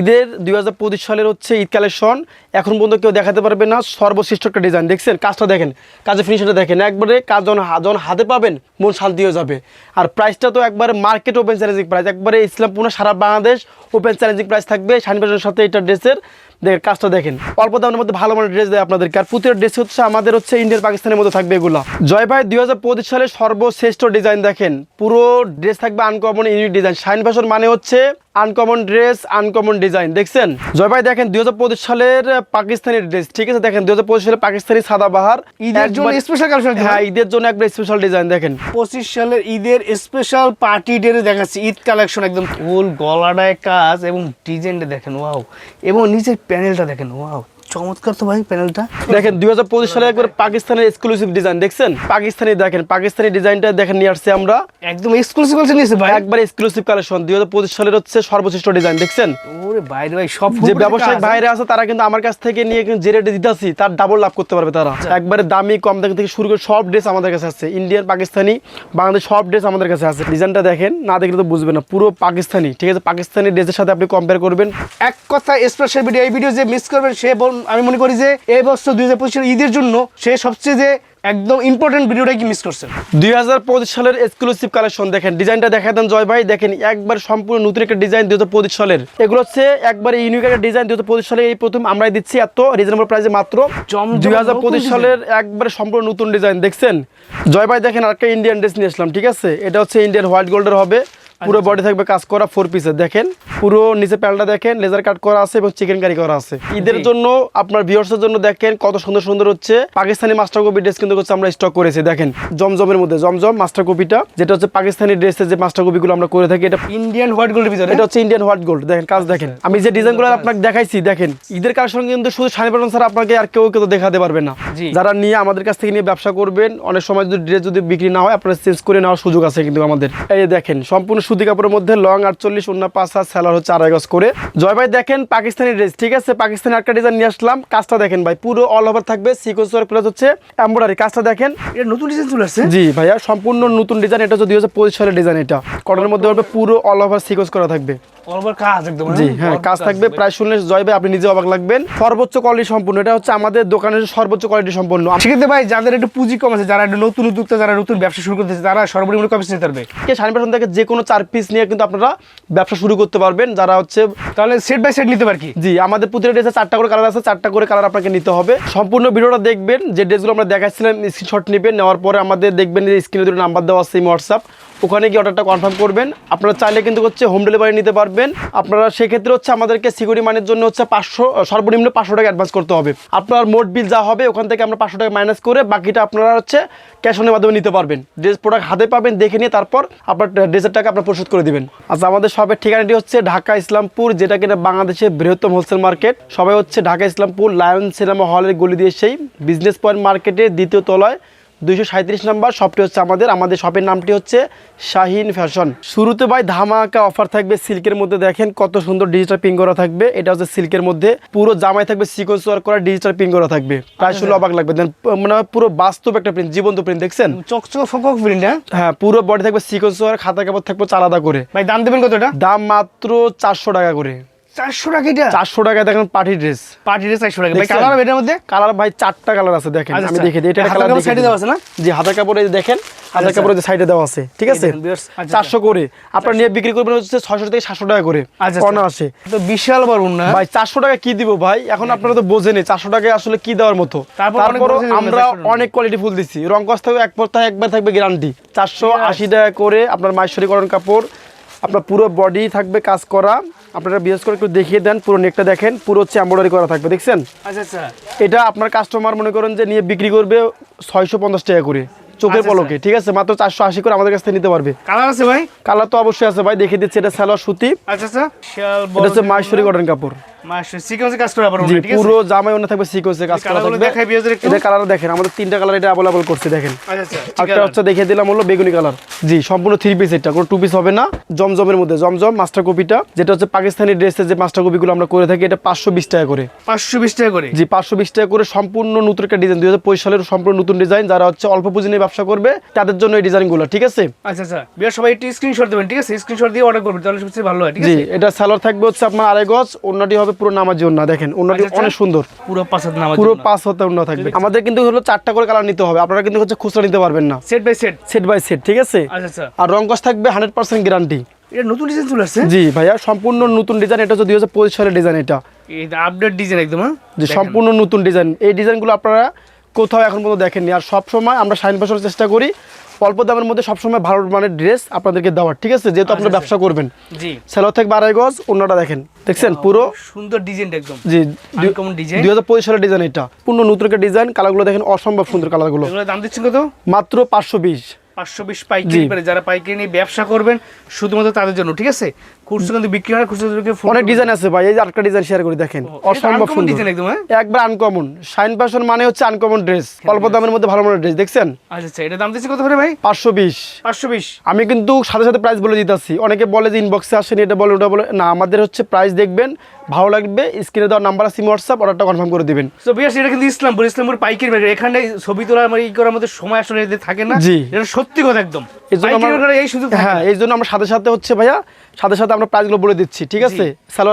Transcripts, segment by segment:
ঈদের দুই হাজার পঁচিশ সালের হচ্ছে ঈদ কালেকশন। এখন পর্যন্ত কেউ দেখাতে পারবে না, সর্বশ্রেষ্ঠ একটা ডিজাইন দেখছেন, কাজটা দেখেন, কাজের ফিনিশনটা দেখেন। একবারে কাজ যখন যখন হাতে পাবেন, মন শান্তি হয়ে যাবে। আর প্রাইসটা তো একবারে মার্কেট ওপেন প্রাইস একবারে ইসলামপুর সারা বাংলাদেশ ওপেন চ্যালেঞ্জিং প্রাইস থাকবে বাজারের সাথে এটা ড্রেসের কাজটা দেখেন। অল্প দামের মধ্যে ভালো মানের ড্রেস দেয় আপনাদেরকে। আর প্রতিটা ড্রেস হচ্ছে আমাদের হচ্ছে ইন্ডিয়ার পাকিস্তানের মধ্যে থাকবে এগুলো। জয় ভাই দুই হাজার পঁচিশ সালের সর্বশ্রেষ্ঠ ডিজাইন দেখেন। পুরো ড্রেস থাকবে আনকমন ইউনিক ডিজাইন ফ্যাশন মানে হচ্ছে আনকমন ড্রেস আনকমন ডিজাইন দেখছেন? জয় ভাই দেখেন দুই হাজার পঁচিশ সালের পাকিস্তানি ড্রেস ঠিক আছে দেখেন দুই হাজার পঁচিশ সালের পাকিস্তানি সাদাবাহার ঈদের জন্য স্পেশাল কালেকশন হ্যাঁ ঈদের জন্য একবার স্পেশাল ডিজাইন দেখেন। পঁচিশ সালের ঈদের স্পেশাল পার্টি ডে দেখাচ্ছি। ঈদ কালেকশন একদম ফুল গলাটায় কাজ এবং ডিজাইনটা দেখেন ওয়াও এবং নিচের প্যানেলটা দেখেন ওয়াও চমৎকার তো ভাই প্যানেলটা। দেখেন দুই হাজার পঁচিশ সালে একবার পাকিস্তানের এক্সক্লুসিভ ডিজাইন দেখছেন? পাকিস্তানি দেখেন পাকিস্তানি ডিজাইনটা দেখেন নিয়ে আসছে আমরা। একদম এক্সক্লুসিভ কালেকশন নিয়েছে ভাই। একবার এক্সক্লুসিভ কালেকশন দুই হাজার পঁচিশ সালের হচ্ছে সর্বশ্রেষ্ঠ ডিজাইন দেখছেন? ওরে বাইরে ভাই সব যে ব্যবসায়িক কাজ। আছে তারা কিন্তু আমার কাছ থেকে নিয়ে কিন্তু যে রেটে দিতেছি তার ডাবল লাভ করতে পারবে তারা। আচ্ছা। একবারে দামি কম দাম থেকে শুরু করে সব ড্রেস আমাদের কাছে আছে। ইন্ডিয়ান পাকিস্তানি বাংলাদেশ সব ড্রেস আমাদের কাছে আছে। ডিজাইনটা দেখেন না দেখলে তো বুঝবেন না পুরো পাকিস্তানি ঠিক আছে? পাকিস্তানি ড্রেসের সাথে আপনি কম্পেয়ার করবেন। এক কথা স্পেশাল ভিডিও এই ভিডিও যে মিস করবেন সে বল- আমি মনে করি যে এই বছর দুই হাজার পঁচিশের ঈদের জন্য সে সবচেয়ে যে একদম ইম্পর্টেন্ট ভিডিওটা কি মিস করছেন দুই হাজার পঁচিশ সালের এক্সক্লুসিভ কালেকশন দেখেন ডিজাইনটা দেখা দেন জয় ভাই। দেখেন একবার সম্পূর্ণ নতুন একটা ডিজাইন দুই হাজার পঁচিশ সালের। এগুলো হচ্ছে একবার ইউনিক একটা ডিজাইন দুই হাজার পঁচিশ সালে এই প্রথম আমরাই দিচ্ছি এত রিজনেবল প্রাইসে মাত্র। দুই হাজার পঁচিশ সালের একবারে সম্পূর্ণ নতুন ডিজাইন দেখছেন? জয় ভাই দেখেন আরেকটা ইন্ডিয়ান ড্রেস নিয়ে আসলাম ঠিক আছে? এটা হচ্ছে ইন্ডিয়ান হোয়াইট গোল্ডের হবে। পুরো বডি থাকবে কাজ করা ফোর পিসের দেখেন পুরো নিচে প্যান্টটা দেখেন লেজার কাট করা আছে এবং চিকেন কারি করা আছে। ঈদের জন্য আপনার ভিউয়ার্সের জন্য দেখেন কত সুন্দর সুন্দর হচ্ছে পাকিস্তানি মাস্টার কপি ড্রেস কিন্তু হচ্ছে আমরা স্টক করেছি। দেখেন জমজমের মধ্যে জমজম মাস্টার কপিটা যেটা হচ্ছে পাকিস্তানি ড্রেসের যে মাস্টার কপিগুলো আমরা করে থাকি এটা ইন্ডিয়ান হোয়াইট গোল্ডের ভিতরে? এটা হচ্ছে ইন্ডিয়ান হোয়াইট গোল্ড দেখেন কাজ দেখেন। আমি যে ডিজাইনগুলো আপনাকে দেখাইছি দেখেন ঈদের কালেকশন কিন্তু শুধু শানি পাটন স্যার আপনাকে আর কেউ কেউ দেখাতে পারবে না। যারা নিয়ে আমাদের কাছ থেকে নিয়ে ব্যবসা করবেন অনেক সময় যদি ড্রেস যদি বিক্রি না হয় আপনারা চেঞ্জ করে নেওয়ার সুযোগ আছে কিন্তু আমাদের। এই দেখেন সম্পূর্ণ সুতি কাপড়ের মধ্যে লং আটচল্লিশ অন্য পাঁচ হাত স্যালার হচ্ছে আড়াই গজ করে। জয় ভাই দেখেন পাকিস্তানি ড্রেস ঠিক আছে? পাকিস্তানি আটকা ডিজাইন নিয়ে আসলাম। কাজটা দেখেন ভাই পুরো অল ওভার থাকবে। ওয়ার্ক প্লাস হচ্ছে এম্বোডারি কাজটা দেখেন। এটা নতুন ডিজাইন চলে আসছে? জি ভাইয়া সম্পূর্ণ নতুন ডিজাইন এটা যদি হচ্ছে দুই হাজার পঁচিশ সালের ডিজাইন এটা। কটনের মধ্যে হবে পুরো অল ওভার সিকোয়েন্স করা থাকবে। অলবার কাজ একদম জি হ্যাঁ কাজ থাকবে প্রায় শুনলে আপনি নিজে অবাক লাগবেন। সর্বোচ্চ কোয়ালিটি সম্পূর্ণ এটা হচ্ছে আমাদের দোকানের সর্বোচ্চ কোয়ালিটি সম্পূর্ণ। সেক্ষেত্রে ভাই যাদের একটু পুঁজি কম আছে যারা একটু নতুন উদ্যোক্তা যারা নতুন ব্যবসা শুরু করতেছে তারা সর্বনিম্ন কবে নিতে পারবে? সাড়ে থেকে যে কোনো চার পিস নিয়ে কিন্তু আপনারা ব্যবসা শুরু করতে পারবেন। যারা হচ্ছে তাহলে সেট বাই সেট নিতে পার কি? জি আমাদের প্রতিটা ড্রেসে চারটা করে কালার আছে চারটা করে কালার আপনাকে নিতে হবে। সম্পূর্ণ ভিডিওটা দেখবেন যে ড্রেসগুলো আমরা দেখাচ্ছিলাম স্ক্রিনশট নেবেন নেওয়ার পরে আমাদের দেখবেন যে স্ক্রিনে দুটো নাম্বার দেওয়া আছে হোয়াটসঅ্যাপ ওখানে গিয়ে অর্ডারটা কনফার্ম করবেন। আপনারা চাইলে কিন্তু হচ্ছে হোম ডেলিভারি নিতে পারবেন। আপনারা সেক্ষেত্রে হচ্ছে আমাদেরকে সিকিউরিটি মানের জন্য হচ্ছে পাঁচশো সর্বনিম্ন পাঁচশো টাকা অ্যাডভান্স করতে হবে। আপনার মোট বিল যা হবে, ওখান থেকে আমরা পাঁচশো টাকা মাইনাস করে বাকিটা আপনারা হচ্ছে ক্যাশ অনের মাধ্যমে নিতে পারবেন। ড্রেস প্রোডাক্ট হাতে পাবেন, দেখে নিয়ে তারপর আপনার ড্রেসের টাকা আপনার পরিশোধ করে দিবেন। আচ্ছা আমাদের সবের ঠিকানাটি হচ্ছে ঢাকা ইসলামপুর, যেটা কিনা বাংলাদেশের বৃহত্তম হোলসেল মার্কেট সবাই হচ্ছে ঢাকা ইসলামপুর লায়ন সিনেমা হলের গলি দিয়ে সেই বিজনেস পয়েন্ট মার্কেটের দ্বিতীয় তলায় দুইশো সাঁত্রিশ নাম্বার শপটি হচ্ছে আমাদের। আমাদের শপের নামটি হচ্ছে শাহিন ফ্যাশন। শুরুতে ভাই ধামাকা অফার থাকবে সিল্কের মধ্যে। দেখেন কত সুন্দর ডিজিটাল পিং করা থাকবে। এটা হচ্ছে সিল্কের মধ্যে। পুরো জামাই থাকবে সিকোয়েন্স ওয়ার্ক করা ডিজিটাল পিং করা থাকবে। প্রায় শুনলে অবাক লাগবে। দেন মানে পুরো বাস্তব একটা প্রিন্ট জীবন্ত প্রিন্ট দেখছেন? চকচক ফকক প্রিন্ট হ্যাঁ? হ্যাঁ পুরো বডি থাকবে সিকোয়েন্স ওয়ার্ক খাতা কাপড় থাকবে আলাদা করে। ভাই দাম দেবেন কতটা দাম মাত্র চারশো টাকা করে। চারশো টাকা এটা? চারশো টাকা দেখেন পার্টি ড্রেস পার্টি ড্রেস চারশো টাকা। ভাই কালার এটার মধ্যে? কালার ভাই চারটা কালার আছে দেখেন আমি। দেখে দিই। এটা কালার কাপড় দেওয়া আছে না? জি হাতের কাপড় দেখেন হাতের। কাপড় সাইডে দেওয়া আছে ঠিক আছে? দেখেন, viewers, চারশো করে। আপনার নিয়ে বিক্রি করবেন হচ্ছে ছয়শো থেকে সাতশো টাকা করে। আসে তো বিশাল না? ভাই চারশো টাকা কি দিব ভাই? এখন আপনারা তো বোঝেনি চারশো টাকায় আসলে কি দেওয়ার মতো? তারপর আমরা অনেক কোয়ালিটি ফুল দিচ্ছি রং কস থাকবে এক সপ্তাহে একবার থাকবে গ্যারান্টি চারশো আশি টাকা করে আপনার মাইশ্বরী করণ কাপড় আপনার পুরো বডি থাকবে কাজ করা। আপনারা বিশেষ করে একটু দেখিয়ে দেন পুরো নেকটা দেখেন পুরো হচ্ছে এম্ব্রয়ডারি করা থাকবে দেখছেন? আচ্ছা আচ্ছা। এটা আপনার কাস্টমার মনে করেন যে নিয়ে বিক্রি করবে ছয়শো পঞ্চাশ টাকা করে চোখের আচ্ছা, পলকে ঠিক আছে? মাত্র চারশো আশি করে আমাদের কাছ থেকে নিতে পারবে। কালার আছে ভাই? কালার তো অবশ্যই আছে ভাই দেখিয়ে দিচ্ছি এটা সালোয়ার সুতি। আচ্ছা আচ্ছা। এটা হচ্ছে মাহেশ্বরী কটন কাপড়। সিকোয়েন্সে কাজ করা পারব ঠিক আছে? পুরো জামাই অন্য থাকবে সিকোয়েন্সে কাজ করা থাকবে। দেখাই বিয়াজের একটু। এটা কালার দেখেন আমাদের তিনটা কালার এটা অ্যাভেলেবল করছে দেখেন। আচ্ছা আচ্ছা একটা হচ্ছে দেখিয়ে দিলাম হলো বেগুনি কালার জি সম্পূর্ণ থ্রি পিস এটা কোনো টু পিস হবে না জমজমের মধ্যে জমজম মাস্টার কপিটা যেটা হচ্ছে পাকিস্তানি ড্রেসের যে মাস্টার কপিগুলো আমরা করে থাকি এটা পাঁচশো বিশ টাকা করে। পাঁচশো বিশ টাকা করে? জি পাঁচশো বিশ টাকা করে সম্পূর্ণ নতুন একটা ডিজাইন দুই হাজার পঁচিশ সালের সম্পূর্ণ নতুন ডিজাইন যারা হচ্ছে অল্প পুঁজি নিয়ে ব্যবসা করবে তাদের জন্য এই ডিজাইনগুলো ঠিক আছে? আচ্ছা আচ্ছা। বিয়ার সবাই একটু স্ক্রিনশট দেবেন ঠিক আছে? স্ক্রিনশট দিয়ে অর্ডার করবেন তাহলে সবচেয়ে ভালো হয় ঠিক জি এটা সালোয়ার থাকবে হচ্ছে আপনার আড়াই গজ অন্যটি হবে পুরো নামাজি দেখেন আচ্ছা, আচ্ছা। অনেক সুন্দর। পুরো পাঁচ হাত নামাজ পুরো পাঁচ হাতে থাকবে। আমাদের কিন্তু হলো চারটা করে কালার নিতে হবে। আপনারা কিন্তু হচ্ছে খুচরা নিতে পারবেন না। Set by set set by set ঠিক আছে? আচ্ছা আর রং কস থাকবে হান্ড্রেড পার্সেন্ট গ্যারান্টি এটা নতুন ডিজাইন চলে আসছে? জি ভাইয়া সম্পূর্ণ নতুন ডিজাইন এটা হচ্ছে দুই হাজার পঁচিশ সালের ডিজাইন এটা। আপডেট ডিজাইন একদম হ্যাঁ? যে সম্পূর্ণ নতুন ডিজাইন এই ডিজাইনগুলো আপনারা কোথাও এখন পর্যন্ত দেখেননি। আর সবসময় আমরা সাইন পাসানোর চেষ্টা করি। অল্প দামের মধ্যে সবসময় ভালো মানের ড্রেস আপনাদেরকে দেওয়ার ঠিক আছে? যেহেতু আপনারা ব্যবসা করবেন। জি। সেলো থেকে আড়াই গজ অন্যটা দেখেন দেখছেন? পুরো সুন্দর ডিজাইন একদম। জি দুই হাজার পঁচিশ সালের ডিজাইন এটা। পূর্ণ নতুন একটা ডিজাইন কালারগুলো দেখেন অসম্ভব সুন্দর কালারগুলো। দাম দিচ্ছেন কত? মাত্র পাঁচশো বিশ। পাঁচশো বিশ পাইকারি যারা পাইকারি নিয়ে ব্যবসা করবেন শুধুমাত্র তাদের জন্য ঠিক আছে? খুচরো কিন্তু বিক্রি হয় খুচরো অনেক ডিজাইন আছে ভাই এই যে আরেকটা ডিজাইন শেয়ার করে দেখেন। অসম্ভব সুন্দর। একদম একবার আনকমন শাইন ফ্যাশন মানে হচ্ছে আনকমন ড্রেস অল্প দামের মধ্যে ভালো মানের ড্রেস দেখছেন? আচ্ছা আচ্ছা এটা দাম দিচ্ছে কত করে ভাই? পাঁচশো বিশ। পাঁচশো বিশ। আমি কিন্তু সাথে সাথে প্রাইস বলে দিতেছি। অনেকে বলে যে ইনবক্সে আসেন এটা বলে ওটা বলে। না আমাদের হচ্ছে প্রাইস দেখবেন ভালো লাগবে স্ক্রিনে দেওয়ার নাম্বার আছে হোয়াটসঅ্যাপ অর্ডারটা কনফার্ম করে দিবেন। তো বিয়াস এটা কিন্তু ইসলামপুর ইসলামপুর পাইকারি বাজার এখানে ছবি তোলা মানে ই করার মধ্যে সময় আসলে এদের থাকে না। জি। এটা সত্যি কথা একদম। এই জন্য আমার- এই সুযোগ হ্যাঁ এই জন্য আমরা সাথে সাথে হচ্ছে ভাইয়া সাথে সাথে আমরা প্রাইসগুলো বলে দিচ্ছি ঠিক আছে?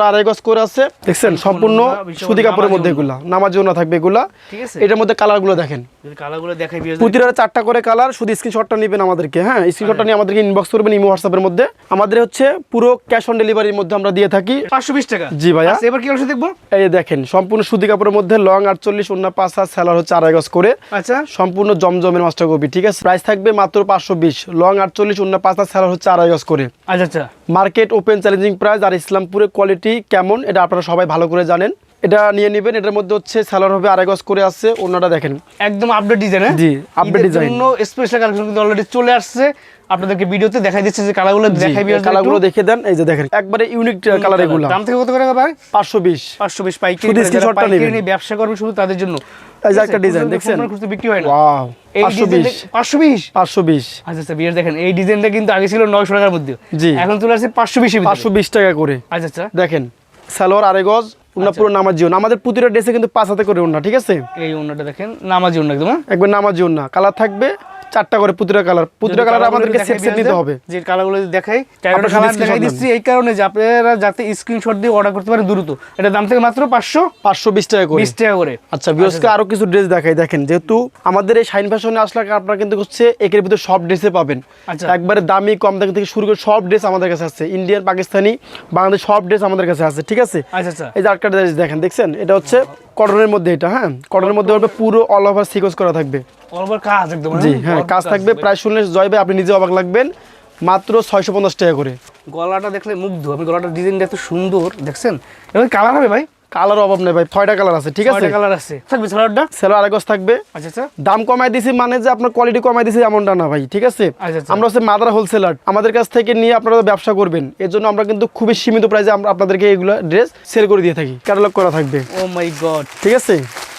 আড়াই গজ করে আছে দেখছেন? সম্পূর্ণ সুতি কাপড়ের মধ্যে এগুলা নামার জন্য থাকবে এগুলা। ঠিক আছে। এটার মধ্যে কালারগুলো দেখেন। কালারগুলো দেখাই প্রতিটা চারটা করে কালার শুধু স্ক্রিনশটটা নেবেন আমাদেরকে হ্যাঁ? স্ক্রিনশটটা নিয়ে আমাদেরকে ইনবক্স করবেন ইমো হোয়াটসঅ্যাপের মধ্যে। আমাদের হচ্ছে পুরো ক্যাশ অন ডেলিভারির মধ্যে আমরা দিয়ে থাকি। পাঁচশো বিশ টাকা। জি ভাইয়া। আচ্ছা, এবার কি দেখব? এই দেখেন সম্পূর্ণ সুতি কাপড়ের মধ্যে লং আটচল্লিশ অন্য পাঁচ হাত স্যালার হচ্ছে আড়াই গজ করে। আচ্ছা। সম্পূর্ণ জমজমের কপি ঠিক আছে? প্রাইস থাকবে মাত্র পাঁচশো বিশ লং আটচল্লিশ অন্য পাঁচ হাত স্যালার হচ্ছে আড়াই গজ করে। আচ্ছা আচ্ছা। মার্কেট ওপেন চ্যালেঞ্জিং প্রাইস আর ইসলামপুরের কোয়ালিটি কেমন এটা আপনারা সবাই ভালো করে জানেন। এটা নিয়ে নেবেন এটার মধ্যে হচ্ছে স্যালার হবে আড়াই গজ করে আছে অন্যটা দেখেন। একদম আপডেট ডিজাইন হ্যাঁ? জি, update design। জন্য স্পেশাল কালেকশন কিন্তু অলরেডি চলে আসছে। আপনাদেরকে ভিডিওতে দেখাই দিচ্ছে যে কালারগুলো দেখাই কালারগুলো দেখে দেন এই যে দেখেন একবারে ইউনিক কালার এগুলো। দাম থেকে কত করে ভাই? পাঁচশো বিশ। পাঁচশো বিশ পাইকারি শুধু screenshotটা নেবেন। ব্যবসা করবে শুধু তাদের জন্য। এই যে একটা ডিজাইন দেখছেন? খুচরো বিক্রি হয় না। ওয়াও এই পাঁচশো ডিজাইন বিশ। পাঁচশো বিশ? পাঁচশো বিশ। আচ্ছা আচ্ছা বিয়ার দেখেন এই ডিজাইনটা কিন্তু আগে ছিল নয়শো টাকার মধ্যে। এখন চলে আসছে পাঁচশো বিশ পাঁচশো বিশ টাকা করে। আচ্ছা আচ্ছা। দেখেন সালোয়ার আড়াই গজ উন্না পুরো নামাজি উন্না আমাদের প্রতিটা ড্রেসে কিন্তু পাঁচ হাতে করে উন্না ঠিক আছে? এই উন্নাটা দেখেন নামাজি উন্না একদম হ্যাঁ? একবার নামাজি উন্না কালার থাকবে চারটা করে প্রতিটা কালার। যদি কালার আমাদেরকে সেট সেট নিতে হবে। যে কালারগুলো দেখাই চারটা কালার দেখাই দিচ্ছি এই কারণে যে আপনারা যাতে স্ক্রিনশট দিয়ে অর্ডার করতে পারেন দ্রুত। এটা দাম থেকে মাত্র পাঁচশো পাঁচশো বিশ টাকা করে। বিশ টাকা করে। আচ্ছা বিয়সকে আরও কিছু ড্রেস দেখাই দেখেন যেহেতু আমাদের এই শাইন ফ্যাশনে আসলে আপনারা কিন্তু হচ্ছে একের ভিতরে সব ড্রেসে পাবেন। আচ্ছা। একবারে দামি কম দামি থেকে শুরু করে সব ড্রেস আমাদের কাছে আছে। ইন্ডিয়ান পাকিস্তানি বাংলাদেশ সব ড্রেস আমাদের কাছে আছে ঠিক আছে? আচ্ছা আচ্ছা। এই যে আরেকটা ড্রেস দেখেন দেখছেন? এটা হচ্ছে কটনের মধ্যে এটা হ্যাঁ? কটনের মধ্যে পুরো অল ওভার সিকোয়েন্স করা থাকবে। কাজ একদম জি হ্যাঁ? কাজ থাকবে প্রায় শুনলে জয় ভাই আপনি নিজে অবাক লাগবেন। মাত্র ছয়শো পঞ্চাশ টাকা করে। গলাটা দেখলে মুগ্ধ আমি গলাটার ডিজাইনটা এত সুন্দর দেখছেন? কালার হবে ভাই? কালার অভাব নেই ভাই ছয়টা কালার আছে ঠিক আছে? কালার আছে। থাকবে থাকবে। আচ্ছা আচ্ছা। দাম কমাই দিছি মানে যে আপনার কোয়ালিটি কমাই দিছি এমনটা না ভাই ঠিক আছে? আচ্ছা, আচ্ছা। আমরা হচ্ছে মাদার হোলসেলার আমাদের কাছ থেকে নিয়ে আপনারা ব্যবসা করবেন। এর জন্য আমরা কিন্তু খুবই সীমিত প্রাইসে আমরা আপনাদেরকে এগুলো ড্রেস সেল করে দিয়ে থাকি ক্যাটালগ করা থাকবে। ও মাই গড ঠিক আছে?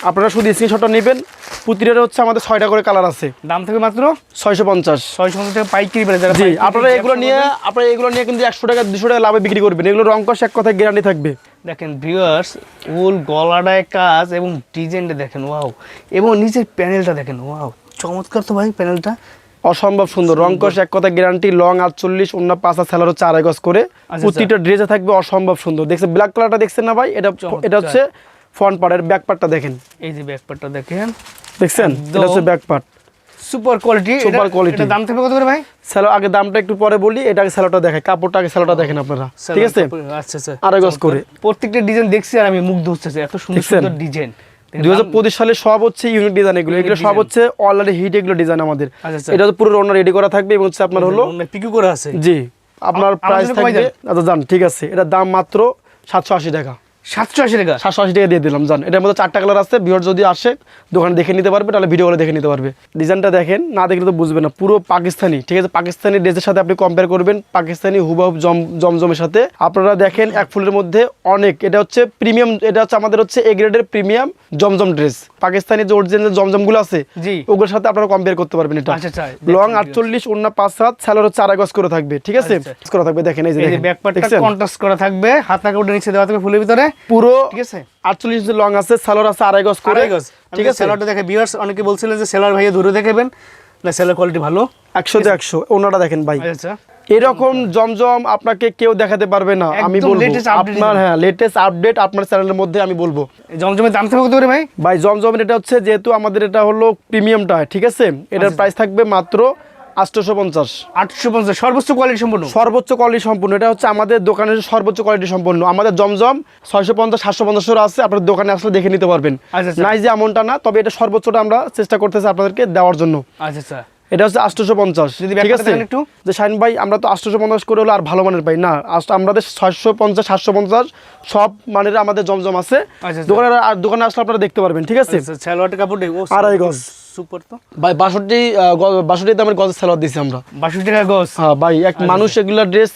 আপনারা শুধু স্ক্রিনশটটা নেবেন প্রতিটা হচ্ছে আমাদের ছয়টা করে কালার আছে। দাম থেকে মাত্র? ছয়শো পঞ্চাশ। ছয়শো পঞ্চাশ টাকা পাইকারি জি আপনারা এগুলো নিয়ে আপনারা এগুলো নিয়ে কিন্তু একশো টাকা দুশো টাকা লাভে বিক্রি করবেন। এগুলো রং কষ এক কথায় গ্যারান্টি থাকবে। দেখেন ভিউয়ার্স উল গলাটায় কাজ এবং ডিজাইনটা দেখেন ওয়াও এবং নিচের প্যানেলটা দেখেন ওয়াও চমৎকার তো ভাই প্যানেলটা অসম্ভব সুন্দর রং কষ এক কথা গ্যারান্টি লং আটচল্লিশ অন্য পাঁচ আর স্যালার হচ্ছে আড়াই গজ করে। আচ্ছা। প্রতিটা ড্রেসে থাকবে অসম্ভব সুন্দর। দেখছেন ব্ল্যাক কালারটা দেখছেন না ভাই? এটা। এটা হচ্ছে ফ্রন্ট পার্টের ব্যাক পার্টটা দেখেন। এই যে ব্যাকপারটা দেখেন। দেখছেন? এটা হচ্ছে back part. Super quality. Super quality। দাম কত করে ভাই? স্যালো আগে দামটা একটু পরে বলি এটা আগে স্যালোটা কাপড়টা আগে স্যালোটা দেখেন আপনারা। ঠিক আছে? আচ্ছা আচ্ছা। আড়াই গজ করে। প্রত্যেকটা ডিজাইন দেখছি আর আমি মুগ্ধ হচ্ছে এত সুন্দর সুন্দর ডিজাইন। দুই হাজার পঁচিশ সালে সব হচ্ছে ইউনিক ডিজাইন এগুলো। এগুলো সব হচ্ছে অলরেডি হিট এগুলো ডিজাইন আমাদের। আচ্ছা, আচ্ছা। এটা তো পুরো রওনা রেডি করা থাকবে এবং হচ্ছে আপনার হলো পিকু করে আছে। জি। আপনার প্রাইস থাকবে আচ্ছা যান ঠিক আছে। এটার দাম মাত্র সাতশো আশি টাকা। সাতশো আশি টাকা। সাতশো আশি টাকা দিয়ে দিলাম জান। এটার মধ্যে চারটা কালার আছে বিহর যদি আসে দোকানে দেখে নিতে পারবে তাহলে ভিডিও কলে দেখে নিতে পারবে। ডিজাইনটা দেখেন না দেখলে তো বুঝবে না পুরো পাকিস্তানি ঠিক আছে? পাকিস্তানি ড্রেসের সাথে আপনি কম্পেয়ার করবেন পাকিস্তানি হুবাহুব জম জমজমের সাথে। আপনারা দেখেন এক ফুলের মধ্যে অনেক এটা হচ্ছে প্রিমিয়াম এটা হচ্ছে আমাদের হচ্ছে এ গ্রেডের প্রিমিয়াম জমজম ড্রেস পাকিস্তানি যে অরিজিনাল জমজমগুলো আছে জি। ওগুলোর সাথে আপনারা কম্পেয়ার করতে পারবেন এটা। আচ্ছা, আচ্ছা, লং আটচল্লিশ অন্য পাঁচ সাত স্যালোর হচ্ছে আড়াই গজ করে থাকবে ঠিক আছে? আচ্ছা। করা থাকবে দেখেন এই যে। ব্যাকপারটা? কন্ট্রাস্ট করা থাকবে হাত কাপড়টা নিচে দেওয়া থাকবে ফুলের ভিতরে। পুরো ঠিক আছে? আটচল্লিশ ইঞ্চি লং আছে আছে আড়াই গজ করে। গজ। ঠিক আছে? সেলারটা দেখে ভিউয়ার্স অনেকে বলছিলেন যে সেলার ভাইয়া ধরে দেখাবেন। না সেলের কোয়ালিটি ভালো। একশোতে একশো। ওনাটা দেখেন ভাই। আচ্ছা। এরকম জমজম আপনাকে কেউ দেখাতে পারবে না আমি বলব। আপনার হ্যাঁ লেটেস্ট আপডেট আপনার চ্যানেলের মধ্যে আমি বলব। জমজমের দাম থাকবে করে ভাই? ভাই জমজমের এটা হচ্ছে যেহেতু আমাদের এটা হলো প্রিমিয়ামটা ঠিক আছে? এটার আচ্ছা। প্রাইস থাকবে মাত্র আটশোশো পঞ্চাশ আটশো পঞ্চাশ সর্বোচ্চ কোয়ালিটি সম্পূর্ণ সর্বোচ্চ কোয়ালিটি সম্পূর্ণ এটা হচ্ছে আমাদের দোকানের সর্বোচ্চ কোয়ালিটি সম্পূর্ণ আমাদের জমজম ছয়শো পঞ্চাশ সাতশো পঞ্চাশের আছে। আপনার দোকানে আসলে দেখে নিতে পারবেন। আচ্ছা, আচ্ছা। নাই যে এমনটা না তবে এটা সর্বোচ্চটা আমরা চেষ্টা করতেছি আপনাদেরকে দেওয়ার জন্য। আচ্ছা আচ্ছা। এটা হচ্ছে আটশোশো পঞ্চাশ ঠিক আছে? একটু। যে শাইন ভাই আমরা তো আটশোশো পঞ্চাশ করে হলো আর ভালো মানের পাই না। আমাদের ছয়শো পঞ্চাশ সাতশো পঞ্চাশ সব মানের আমাদের জমজম আছে। আচ্ছা। দোকানে আর দোকানে আসলে আপনারা দেখতে পারবেন ঠিক আছে? আচ্ছা আড়াই গজ। সুপার তো? ভাই বাষট্টি বাষট্টি দামের গজের সালোয়ার দিছি আমরা। বাষট্টি টাকা গজ? হ্যাঁ ভাই এক মানুষ এগুলা ড্রেস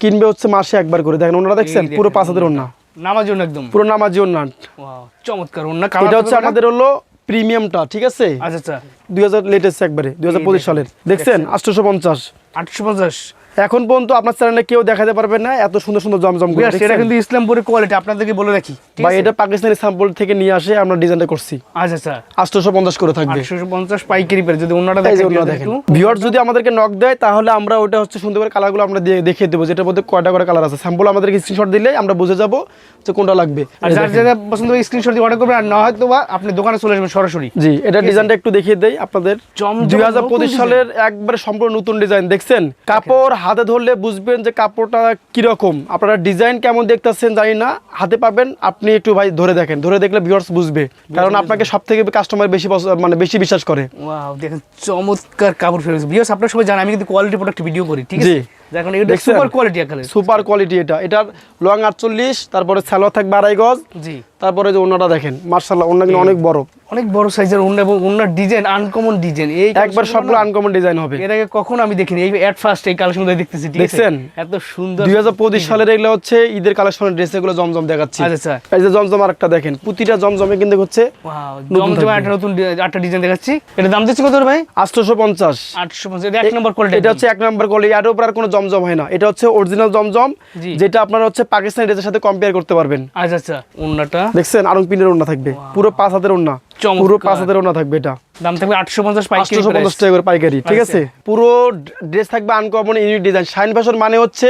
কিনবে হচ্ছে মাসে একবার করে। দেখেন ওনারা দেখছেন পুরো পাঁচ একদম। পুরো নামাজি চমৎকার এটা হচ্ছে আমাদের হলো প্রিমিয়ামটা ঠিক আছে? আচ্ছা আচ্ছা। দুই হাজার লেটেস্ট একবারে দুই হাজার পঁচিশ সালের। দেখছেন? আটশোশো পঞ্চাশ আটশো পঞ্চাশ এখন পর্যন্ত আপনার চ্যানেলে কেউ দেখাতে পারবে না এত সুন্দর সুন্দর জমজম সেটা কিন্তু ইসলামপুরের কোয়ালিটি আপনাদেরকে বলে রাখি। ভাই এটা পাকিস্তানি স্যাম্পল থেকে নিয়ে আসে আমরা ডিজাইনটা করছি। আচ্ছা আচ্ছা। করে থাকবে। আটশো পঞ্চাশ পাইকারি পেরে যদি দেখেন ভিউয়ার যদি আমাদেরকে নক দেয় তাহলে আমরা ওটা হচ্ছে সুন্দর করে কালারগুলো আমরা দিয়ে দেখিয়ে দেবো যেটার মধ্যে কয়টা করে কালার আছে। স্যাম্পল আমাদেরকে স্ক্রিনশট দিলে আমরা বুঝে যাব যে কোনটা লাগবে। আর এই যার যেটা পছন্দ হবে স্ক্রিনশট দিয়ে অর্ডার করবেন আর না হয়তো বা আপনি দোকানে চলে আসবেন সরাসরি। জি এটা ডিজাইনটা একটু দেখিয়ে দেই আপনাদের। সালের একবারে সম্পূর্ণ নতুন ডিজাইন দেখছেন? কাপড় হাতে ধরলে বুঝবেন যে কাপড়টা কীরকম। আপনারা ডিজাইন কেমন দেখতেছেন জানি না হাতে পাবেন আপনি একটু ভাই ধরে দেখেন ধরে দেখলে ভিউয়ার্স বুঝবে। কারণ আপনাকে সব থেকে কাস্টমার বেশি মানে বেশি বিশ্বাস করে। ওয়াও দেখেন চমৎকার কাপড় ফেরত ভিউয়ার্স আপনারা সবাই জানেন আমি কিন্তু কোয়ালিটি প্রোডাক্ট ভিডিও করি ঠিক আছে। দেখুন এটা সুপার কোয়ালিটি আকারে সুপার কোয়ালিটি এটা। এটার লং আটচল্লিশ তারপরে সালোয়ার থাকবে আড়াই গজ। জি। তারপরে যে দেখেন মার্শাল্লাহ কিন্তু অনেক বড়। অনেক বড় সাইজের এবং ডিজাইন আনকমন ডিজাইন এই একবার সবগুলো আনকমন ডিজাইন হবে। এর আগে কখনো আমি দেখিনি। এই এট ফার্স্ট এই কালেকশনগুলো দেখতেছি দেখছেন? এত সুন্দর দুই হাজার পঁচিশ সালের এগুলো হচ্ছে ঈদের কালেকশনের ড্রেস এগুলো জমজম দেখাচ্ছি। আচ্ছা আচ্ছা। এই যে জমজম আর একটা দেখেন প্রতিটা জমজমে কিন্তু হচ্ছে ওয়াও জমজমে। একটা নতুন একটা ডিজাইন দেখাচ্ছি। এটা দাম দিচ্ছি কত ভাই? আটশোশো পঞ্চাশ। আটশো পঞ্চাশ এটা এক নম্বর কোয়ালিটি এটা হচ্ছে এক নম্বর কোয়ালিটি এর উপর আর কোনো জমজম হয় না। এটা হচ্ছে অরিজিনাল জমজম যেটা আপনারা হচ্ছে পাকিস্তানি ড্রেসের সাথে কম্পেয়ার করতে পারবেন। আচ্ছা আচ্ছা। ওন্নাটা দেখছেন? আরং পিনের ওন্না থাকবে। পুরো পাঁচ হাতের ওন্না পুরো পাঁচ হাতের ওড়না থাকবে এটা। দাম থাকবে আটশো পঞ্চাশ পাঁচশো আটশোশো পঞ্চাশ টাকা করে পাইকারি। ঠিক আচ্ছা। আছে? পুরো ড্রেস থাকবে uncommon unique design shine fashion মানে হচ্ছে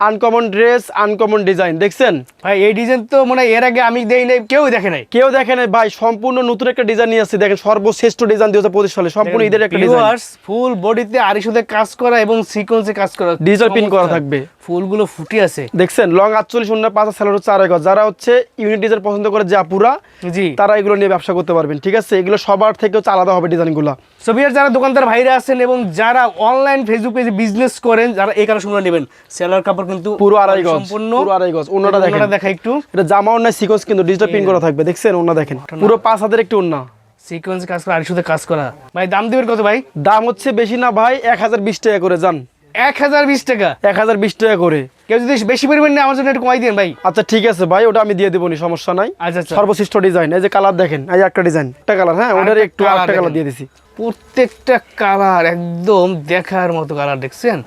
আনকমন ড্রেস আনকমন ডিজাইন দেখছেন? ভাই এই ডিজাইন তো মানে এর আগে আমি দেই নাই কেউ দেখে নাই। কেউ দেখে নাই ভাই সম্পূর্ণ নতুন একটা ডিজাইন নিয়ে আসছে। দেখেন সর্বশ্রেষ্ঠ ডিজাইন দুই হাজার পঁচিশ সালে সম্পূর্ণ ঈদের একটা ডিজাইন ফুল বডিতে আরিশুতে কাজ করা এবং সিকোয়েন্সে কাজ করা ডিজিটাল পিন করা থাকবে। ফুলগুলো ফুটে আছে। দেখছেন লং আটচল্লিশ শূন্য পাঁচ স্যালার হচ্ছে আড়াই গজ। যারা হচ্ছে ইউনিট ডিজাইন পছন্দ করে যে আপুরা জি। তারা এগুলো নিয়ে ব্যবসা করতে পারবেন ঠিক আছে? এগুলো সবার থেকে হচ্ছে আলাদা হবে ডিজাইনগুলো। সবিয়ার যারা দোকানদার ভাইরা আছেন এবং যারা অনলাইন ফেসবুক পেজে বিজনেস করেন যারা এই কালেকশনগুলো নেবেন সেলার কাপড় কিন্তু পুরো আড়াই গজ সম্পূর্ণ পুরো আড়াই গজ ওনাটা দেখেন। দেখা একটু। এটা জামা অন্য সিকোয়েন্স কিন্তু ডিজিটাল প্রিন্ট করা থাকবে দেখছেন? ওনা দেখেন। পুরো পাঁচ হাতের একটি ওন্না। সিকোয়েন্স কাজ করা আরিশুতে কাজ করা। ভাই দাম দিবেন কত ভাই? দাম হচ্ছে বেশি না ভাই এক হাজার বিশ টাকা করে যান। এক হাজার বিশ টাকা। এক হাজার বিশ টাকা করে। কেউ যদি বেশি পরিমাণ আমার জন্য একটু কমাই দিন ভাই। আচ্ছা ঠিক আছে ভাই ওটা আমি দিয়ে দেবো সমস্যা নাই। আচ্ছা আচ্ছা। সর্বশ্রেষ্ঠ ডিজাইন এই যে কালার দেখেন এই একটা ডিজাইন একটা কালার হ্যাঁ ওটার একটু একটা কালার দিয়ে দিছি। প্রত্যেকটা কালার একদম দেখার মতো কালার দেখছেন?